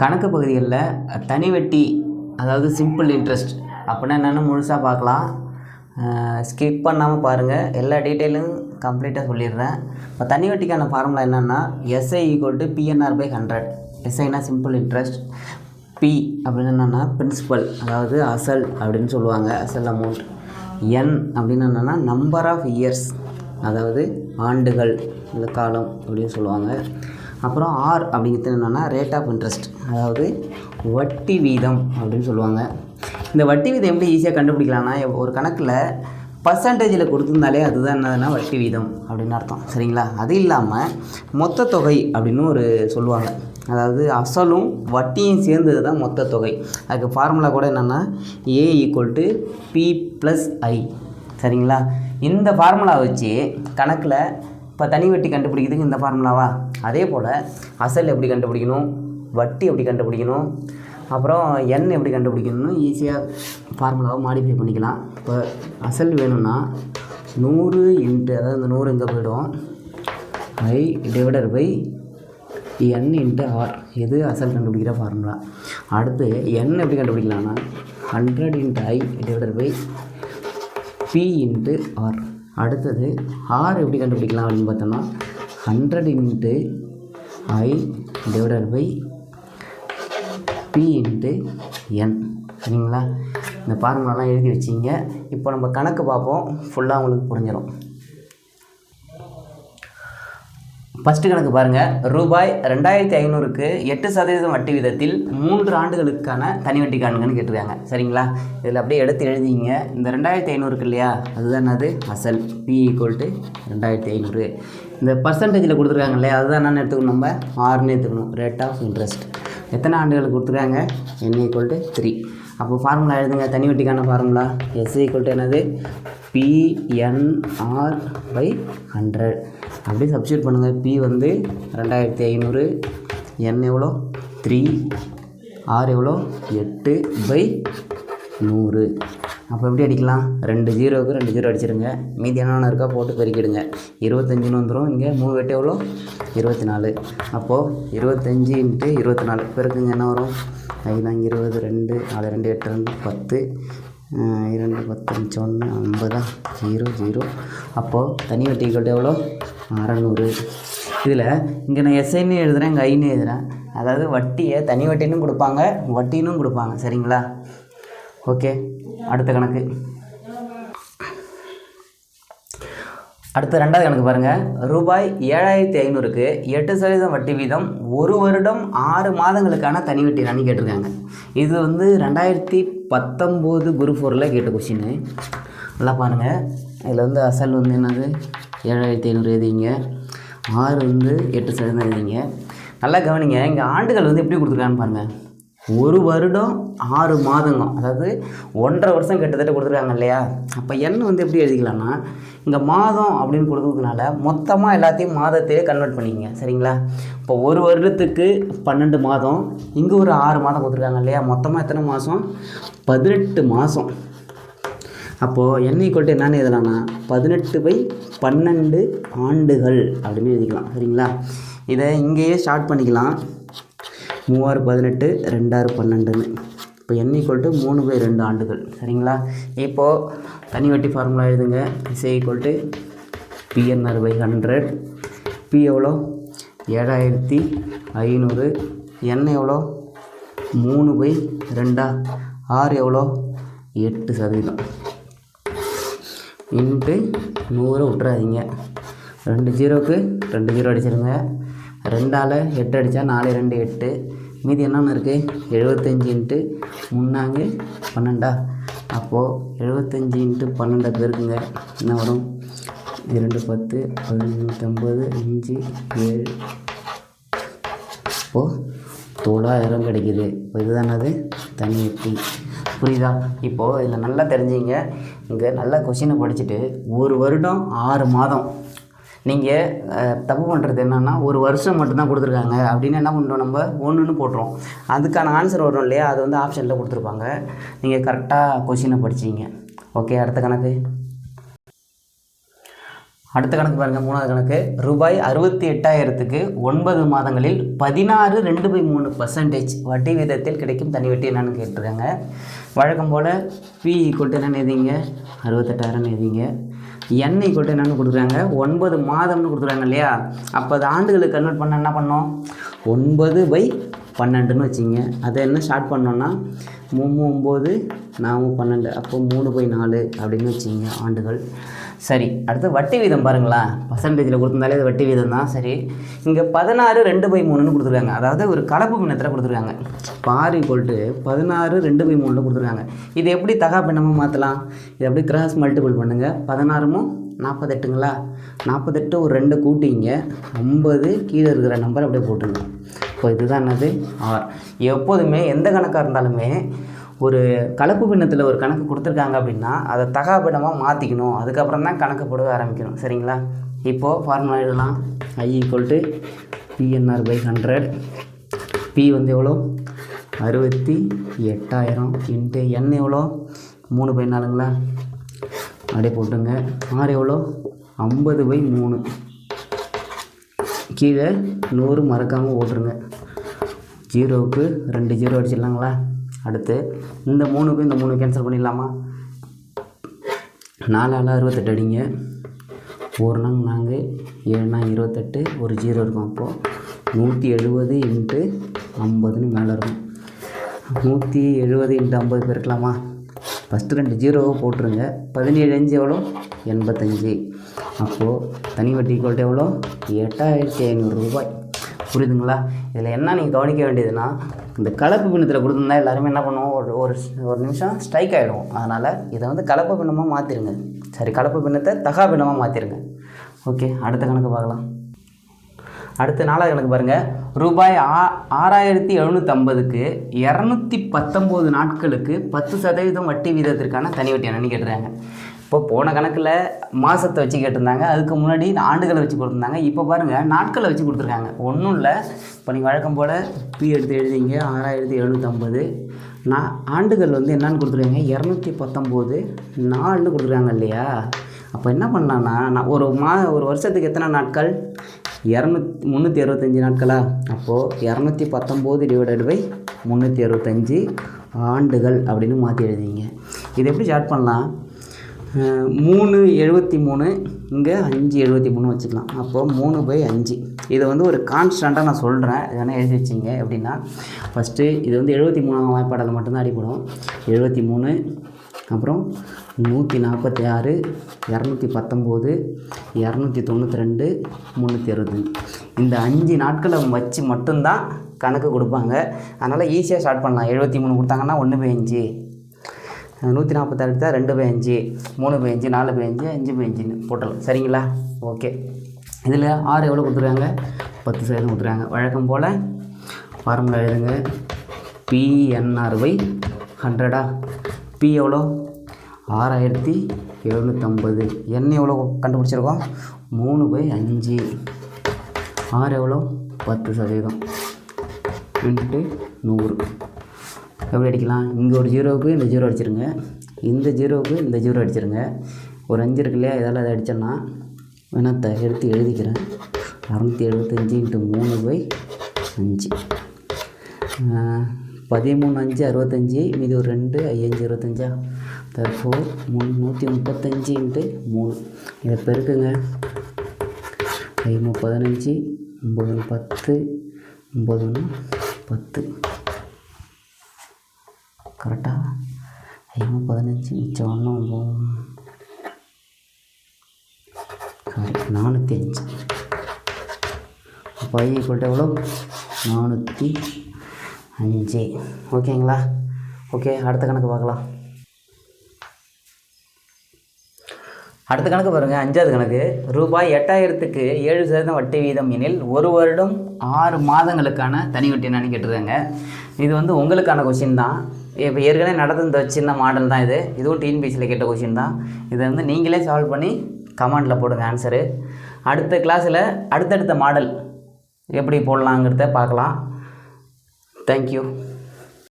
கணக்கு பகுதிகளில் தனி வட்டி அதாவது சிம்பிள் இன்ட்ரெஸ்ட் அப்படின்னா என்னென்னு முழுசாக பார்க்கலாம். ஸ்கிப் பண்ணாமல் பாருங்கள் எல்லா டீட்டெயிலும் கம்ப்ளீட்டாக சொல்லிடுறேன். இப்போ தனி வட்டிக்கான ஃபார்முலா என்னென்னா SI equal to PNR by hundred எஸ்ஐனா simple interest P அப்படின்னு என்னென்னா பிரின்சிபல் அதாவது அசல் அப்படின்னு சொல்லுவாங்க. அசல் அமௌண்ட் என் அப்படின்னு என்னென்னா நம்பர் ஆஃப் இயர்ஸ் அதாவது ஆண்டுகள் இல்லை காலம் அப்படின்னு சொல்லுவாங்க. அப்புறம் ஆர் அப்படிங்கிறது என்னென்னா ரேட் ஆஃப் இன்ட்ரெஸ்ட் அதாவது வட்டி வீதம் அப்படின்னு சொல்லுவாங்க. இந்த வட்டி வீதம் எப்படி ஈஸியாக கண்டுபிடிக்கலாம்னா ஒரு கணக்கில் பர்சன்டேஜில் கொடுத்துருந்தாலே அதுதான் என்னதுன்னா வட்டி வீதம் அப்படின்னு அர்த்தம். சரிங்களா? அது இல்லாமல் மொத்த தொகை அப்படின்னு ஒரு சொல்லுவாங்க. அதாவது அசலும் வட்டியும் சேர்ந்தது தான் மொத்த தொகை. அதுக்கு ஃபார்முலா கூட என்னென்னா A equal to P plus I சரிங்களா? இந்த ஃபார்முலா வச்சு கணக்கில் இப்போ தனி வட்டி கண்டுபிடிக்கிறதுக்கு இந்த ஃபார்முலாவா அதே போல் அசல் எப்படி கண்டுபிடிக்கணும்? வட்டி எப்படி கண்டுபிடிக்கணும்? அப்புறம் எண் எப்படி கண்டுபிடிக்கணும்னு ஈஸியாக ஃபார்முலாவை மாடிஃபை பண்ணிக்கலாம். இப்போ அசல் வேணும்னா நூறு இன்ட்டு அதாவது இந்த நூறு இங்கே போய்டும். I divider by N into R இது அசல் கண்டுபிடிக்கிற ஃபார்முலா அடுத்து என் எப்படி கண்டுபிடிக்கலாம்னா hundred into I divider by P into R அடுத்தது ஆர் எப்படி கண்டுபிடிக்கலாம் அப்படின்னு பார்த்தோம்னா hundred into I divider by P into N சரிங்களா? இந்த ஃபார்முலாலாம் எழுதி வச்சிங்க. இப்போ நம்ம கணக்கு பார்ப்போம். ஃபுல்லாக உங்களுக்கு புரிஞ்சிடும் ஃபஸ்ட்டு கணக்கு பாருங்கள் ரூபாய் ரெண்டாயிரத்தி ஐநூறுக்கு எட்டு சதவீதம் வட்டி விதத்தில் மூன்று ஆண்டுகளுக்கான தனி வட்டி காணுங்கன்னு கேட்டிருக்காங்க. சரிங்களா? இதில் அப்படியே எடுத்து எழுதிங்க. இந்த ரெண்டாயிரத்தி ஐநூறுக்கு இல்லையா? அதுதான் அது அசல். பி ஈக்குவல் டு ரெண்டாயிரத்தி ஐநூறு. இந்த பர்சன்டேஜில் கொடுத்துருக்காங்க இல்லையா? அதுதான் என்னென்னு எடுத்துக்கணும் நம்ம? ஆறுன்னு எடுத்துக்கணும். ரேட் ஆஃப் இன்ட்ரெஸ்ட் எத்தனை ஆண்டுகள் கொடுத்துருக்காங்க? என் ஈக்குவல் டு த்ரீ அப்போ ஃபார்முலா எழுதுங்க. தனி வட்டிக்கான ஃபார்முலா எஸ் ஈக்குவல் டு என்னது? பிஎன்ஆர் பை ஹண்ட்ரட் அப்படியே சப்ஸ்டியூட் பண்ணுங்கள் பி வந்து ரெண்டாயிரத்தி ஐநூறு. என் எவ்வளோ? த்ரீ ஆர் எவ்வளோ? எட்டு பை நூறு. அப்போ எப்படி அடிக்கலாம்? ரெண்டு ஜீரோவுக்கு ரெண்டு ஜீரோ அடிச்சிருங்க. மீதி என்னென்ன இருக்கா போட்டு பெருக்கிடுங்க. இருபத்தஞ்சுன்னு வந்துடும் இங்கே மூணு வெட்டு எவ்வளோ? இருபத்தி நாலு அப்போது இருபத்தஞ்சி இன்ட்டு இருபத்தி நாலு பெருக்குங்க என்ன வரும்? ஐநாங்க இருபது ரெண்டு நாலு ரெண்டு எட்டு ரெண்டு பத்து. இரண்டு பத்து ஒன்று ஐம்பதா? Zero zero. அப்போது தனி வட்டி ஈக்குவல் எவ்வளோ? அறநூறு. இதில் இங்கே நான் எஸ்ஐன்னு எழுதுகிறேன் இங்கே ஐன்னு எழுதுகிறேன் அதாவது வட்டியை தனி வட்டினும் கொடுப்பாங்க வட்டின்னு கொடுப்பாங்க. சரிங்களா? ஓகே அடுத்த கணக்கு. அடுத்த ரெண்டாவது கணக்கு பாருங்கள் ரூபாய் ஏழாயிரத்தி ஐநூறுக்கு எட்டு சதவீதம் வட்டி வீதம் ஒரு வருடம் ஆறு மாதங்களுக்கான தனி வட்டி நானே கேட்டிருக்காங்க. இது வந்து ரெண்டாயிரத்தி பத்தொம்போது குரு ஃபோரில் கேட்ட கொஷின் நல்லா பாருங்கள் இதில் வந்து அசல் வந்து என்னது? ஏழாயிரத்தி ஐநூறு எழுதிங்க. ஆறு வந்து எட்டு சதவீதம் எழுதிங்க. நல்லா கவனிங்க. இங்கே ஆண்டுகள் வந்து எப்படி கொடுத்துருக்கான்னு பாருங்கள் ஒரு வருடம் ஆறு மாதங்க அதாவது ஒன்றரை வருஷம் கிட்டத்தட்ட கொடுத்துருக்காங்க இல்லையா? அப்போ எண் வந்து எப்படி எழுதிக்கலாம்னா இங்கே மாதம் அப்படின்னு கொடுக்கறதுனால மொத்தமாக எல்லாத்தையும் மாதத்தையே கன்வெர்ட் பண்ணிக்கங்க. சரிங்களா? இப்போ ஒரு வருடத்துக்கு பன்னெண்டு மாதம் இங்கே ஒரு ஆறு மாதம் கொடுத்துருக்காங்க இல்லையா? மொத்தமாக எத்தனை மாதம்? பதினெட்டு மாதம். அப்போது என் கொட்டு என்னென்னு எழுதலாம்னா பதினெட்டு பை பன்னெண்டு ஆண்டுகள் அப்படின்னு எழுதிக்கலாம். சரிங்களா? இதை இங்கேயே ஸ்டார்ட் பண்ணிக்கலாம். மூவாறு பதினெட்டு ரெண்டாறு பன்னெண்டுன்னு. இப்போ என் ஈக்குவல் டு மூணு பை ரெண்டு ஆண்டுகள். சரிங்களா? இப்போது தனி வட்டி ஃபார்முலா எழுதுங்க. SI equal to PNR by hundred P எவ்வளோ? ஏழாயிரத்தி ஐநூறு. என் எவ்வளோ? மூணு பை ரெண்டா? ஆறு எவ்வளோ? எட்டு சதவீதம். இன்ட்டு நூறு விட்டுறாதீங்க. ரெண்டு ஜீரோவுக்கு ரெண்டு ஜீரோ அடிச்சிருங்க. ரெண்டால் எட்டு அடித்தா நாலு ரெண்டு எட்டு. மீதி என்னென்ன இருக்குது எழுபத்தஞ்சி இன்ட்டு முன்னாங்கு பன்னெண்டா. அப்போது எழுபத்தஞ்சி இன்ட்டு பன்னெண்டை பேருக்குங்க. என்ன வரும்? இரண்டு பத்து பதினூற்றம்பது அஞ்சு ஏழு. இப்போது தொள்ளாயிரம் கிடைக்குது. இப்போ இதுதானது? தனி வட்டி. புரியுதா? இப்போது இதில் நல்லா தெரிஞ்சுங்க. இங்கே நல்லா கொஷினை படிச்சுட்டு ஒரு வருடம் ஆறு மாதம் நீங்கள் தப்பு பண்ணுறது என்னென்னா ஒரு வருஷம் மட்டும்தான் கொடுத்துருக்காங்க. அப்படின்னு என்ன பண்ணுறோம் நம்ம? ஒன்றுன்னு போட்டுரும் அதுக்கான ஆன்சர் வரும் இல்லையா? அது வந்து ஆப்ஷனில் கொடுத்துருப்பாங்க. நீங்கள் கரெக்டாக கொஷினை படிச்சிங்க. ஓகே அடுத்த கணக்கு. அடுத்த கணக்கு பாருங்கள் மூணாவது கணக்கு. ரூபாய் அறுபத்தி எட்டாயிரத்துக்கு ஒன்பது மாதங்களில் பதினாறு ரெண்டு பை மூணு பர்சன்டேஜ் வட்டி வீதத்தில் கிடைக்கும் தனி வட்டி என்னன்னு கேட்டிருக்காங்க. வழக்கம் போல் பி ஈக்குவல் என்னென்னு எழுதிங்க. அறுபத்தெட்டாயிரம் எழுதிங்க. என் ஈக்குவல் என்னென்னு கொடுக்குறாங்க. ஒன்பது மாதம்னு கொடுத்துருக்காங்க இல்லையா? அப்போ அது ஆண்டுகளுக்கு கன்வெர்ட் பண்ண என்ன பண்ணோம்? ஒன்பது பை பன்னெண்டுன்னு வச்சுங்க. அதை என்ன ஸ்டார்ட் பண்ணோன்னா மூணு ஒம்பது நாமும் பன்னெண்டு அப்போ மூணு பை நாலு அப்படின்னு வச்சுங்க ஆண்டுகள். சரி அடுத்து வட்டி வீதம் பாருங்களா பர்சன்டேஜில் கொடுத்துருந்தாலே அது வட்டி வீதம் தான் சரி இங்கே பதினாறு ரெண்டு பை மூணுன்னு கொடுத்துருக்காங்க. அதாவது ஒரு கலப்பு பின்னத்தில் கொடுத்துருக்காங்க. பாரி கொல்ட்டு பதினாறு ரெண்டு பை மூணில் கொடுத்துருக்காங்க. இது எப்படி தகா பின்னமாக மாற்றலாம் இது எப்படி கிராஸ் மல்டிபிள் பண்ணுங்கள் பதினாறுமும் நாற்பத்தெட்டுங்களா நாற்பத்தெட்டு ஒரு ரெண்டு கூட்டிங்க. ஐம்பது கீழே இருக்கிற நம்பர் அப்படியே போட்டுருங்க. இப்போ இதுதான் என்னது? ஆர் எப்போதுமே எந்த கணக்காக இருந்தாலுமே ஒரு கலப்பு பின்னத்தில் ஒரு கணக்கு கொடுத்துருக்காங்க அப்படின்னா அதை தகா பின்னமாக மாற்றிக்கணும் அதுக்கப்புறம் தான் கணக்கு போட ஆரம்பிக்கணும். சரிங்களா? இப்போது ஃபார்முலா எழுதலாம். I equal to PNR by hundred P வந்து எவ்வளோ? அறுபத்தி எட்டாயிரம் இன்ட்டு என் எவ்வளோ? மூணு பை நாலுங்களா? அப்படியே போட்டுங்க ஆறு எவ்வளோ? ஐம்பது பை மூணு. கீழே நூறு மறக்காமல் ஓட்டுருங்க. ஜீரோவுக்கு ரெண்டு ஜீரோ அடிச்சிடலாங்களா? அடுத்து இந்த மூணுக்கும் இந்த மூணு கேன்சல் பண்ணிடலாமா? நாலால் அறுபத்தெட்டு அடிங்க. ஒரு நாங்க நாங்கள் ஏழு இருபத்தெட்டு ஒரு ஜீரோ இருக்கும் அப்போது நூற்றி எழுபது இன்ட்டு ஐம்பதுன்னு மேலே இருக்கும். நூற்றி எழுபது இன்ட்டு ஐம்பது பெருக்கலாமா ஃபஸ்ட்டு ரெண்டு ஜீரோவை போட்டுருங்க. பதினேழு அஞ்சு எவ்வளோ? எண்பத்தஞ்சு. அப்போது தனி வட்டி ஈக்குவல்ட்டு எவ்வளோ? எட்டாயிரத்தி ஐநூறு ரூபாய். புரியுதுங்களா? இதில் என்ன நீங்கள் கவனிக்க வேண்டியதுன்னா இந்த கலப்பு பின்னத்தில் கொடுத்துருந்தா எல்லாருமே என்ன பண்ணுவோம்? ஒரு ஒரு ஒரு நிமிஷம் ஸ்ட்ரைக் ஆகிடும் அதனால் இதை வந்து கலப்பு பின்னமாக மாற்றிருங்க சரி கலப்பு பின்னத்தை தகா பின்னமாக மாற்றிருங்க ஓகே அடுத்த கணக்கு பார்க்கலாம். அடுத்த நாலாவது கணக்கு பாருங்கள் ரூபாய் ஆ ஆறாயிரத்தி எழுநூற்றம்பதுக்கு இரநூத்தி பத்தொம்போது நாட்களுக்கு பத்து சதவீதம் வட்டி வீதத்திற்கான தனி வட்டி என்னன்னு கேட்டுறாங்க இப்போ போன கணக்கில் மாதத்தை வச்சு கேட்டிருந்தாங்க. அதுக்கு முன்னாடி ஆண்டுகளை வச்சு கொடுத்துருந்தாங்க. இப்போ பாருங்கள் நாட்களை வச்சு கொடுத்துருக்காங்க. ஒன்றும் இல்லை. இப்போ நீங்கள் வழக்கம் போல் பி எடுத்து எழுதிங்க. ஆறாயிரத்தி எழுநூற்றம்பது நான் ஆண்டுகள் வந்து என்னன்னு கொடுத்துருக்காங்க. இரநூத்தி பத்தொம்போது நாலுன்னு கொடுத்துருக்காங்க இல்லையா? அப்போ என்ன பண்ணலான்னா நான் ஒரு மா ஒரு வருஷத்துக்கு எத்தனை நாட்கள்? இரநூத்தி முந்நூற்றி அறுபத்தஞ்சி நாட்களா? அப்போது இரநூத்தி பத்தொம்போது டிவைடட் பை முந்நூற்றி அறுபத்தஞ்சி ஆண்டுகள் அப்படின்னு மாற்றி எழுதிங்க. இது எப்படி ஸ்டார்ட் பண்ணலாம்? மூணு எழுபத்தி மூணு இங்கே அஞ்சு எழுபத்தி மூணு வச்சுக்கலாம். அப்போது மூணு பை அஞ்சு. இதை வந்து ஒரு கான்ஸ்டண்ட்டாக நான் சொல்கிறேன் இதெல்லாம் எழுதி வச்சிங்க. எப்படின்னா ஃபஸ்ட்டு இது வந்து எழுபத்தி மூணாம் வாய்ப்பாடில் மட்டும்தான் அடிப்படும் எழுபத்தி மூணு அப்புறம் நூற்றி நாற்பத்தி ஆறு இரநூத்தி பத்தொம்போது இரநூத்தி தொண்ணூற்றி ரெண்டு முந்நூற்றி அறுபது. இந்த அஞ்சு நாட்களை வச்சு மட்டும்தான் கணக்கு கொடுப்பாங்க. அதனால் ஈஸியாக ஸ்டார்ட் பண்ணலாம். எழுபத்தி மூணு கொடுத்தாங்கன்னா ஒன்று போய் அஞ்சு. நூற்றி நாற்பத்தாறு எடுத்தால் ரெண்டு பை அஞ்சு மூணு பை அஞ்சு நாலு பை அஞ்சு அஞ்சு பை அஞ்சுன்னு போட்டலாம் சரிங்களா? ஓகே. இதில் ஆறு எவ்வளோ கொடுத்துருக்காங்க? பத்து சதவீதம் கொடுத்துருக்காங்க. வழக்கம் போல் ஃபார்முலா எழுதுங்க பிஎன்ஆர் பை ஹண்ட்ரடா பி எவ்வளோ? ஆறாயிரத்தி எழுநூற்றம்பது என் எவ்வளோ கண்டுபிடிச்சிருக்கோம்? மூணு பை அஞ்சு. ஆறு எவ்வளோ? பத்து சதவீதம். இன்ட்டு நூறு. எப்படி அடிக்கலாம். இங்கே ஒரு ஜீரோவுக்கு இந்த ஜீரோ அடிச்சிருங்க. இந்த ஜீரோவுக்கு இந்த ஜீரோ அடிச்சிருங்க. ஒரு அஞ்சு இருக்கு இல்லையா? இதால் அதை அடித்தோன்னா வேணால் த எடுத்து எழுதிக்கிறேன். அறநூற்றி எழுபத்தஞ்சு இன்ட்டு மூணு பை அஞ்சு. பதிமூணு அஞ்சு அறுபத்தஞ்சி மீதி ஒரு ரெண்டு ஐயஞ்சு இருபத்தஞ்சா? தற்போது முந்நூற்றி முப்பத்தஞ்சு இன்ட்டு மூணு. இதை பெருக்குங்க. ஐம்பது பதினஞ்சு ஒம்பது பத்து ஒம்பது ஒன்று பத்து. கரெக்டாக ஐம்பது பதினஞ்சு மிச்சம் ஒன்று ஒம்பது. சாரி நானூற்றி அஞ்சு. அப்போ ஐ ஈக்குவல் எவ்வளோ? நானூற்றி அஞ்சு. ஓகேங்களா ஓகே அடுத்த கணக்கு பார்க்கலாம். அடுத்த கணக்கு பாருங்கள் அஞ்சாவது கணக்கு. ரூபாய் எட்டாயிரத்துக்கு ஏழு சதவீதம் வட்டி வீதம் எனில் ஒரு வருடம் ஆறு மாதங்களுக்கான தனி வட்டி என்னன்னு கேட்டுருக்காங்க. இது வந்து உங்களுக்கான கொஷின் தான். இப்போ ஏற்கனவே நடந்த இந்த சின்ன மாடல் தான் இது. இதுவும் டிஎன்பிசியில் கேட்ட கொஷின் தான். இதை வந்து நீங்களே சால்வ் பண்ணி கமெண்டில் போடுங்க ஆன்சரு அடுத்த கிளாஸில் அடுத்தடுத்த மாடல் எப்படி போடலாங்கிறத பார்க்கலாம். தேங்க்யூ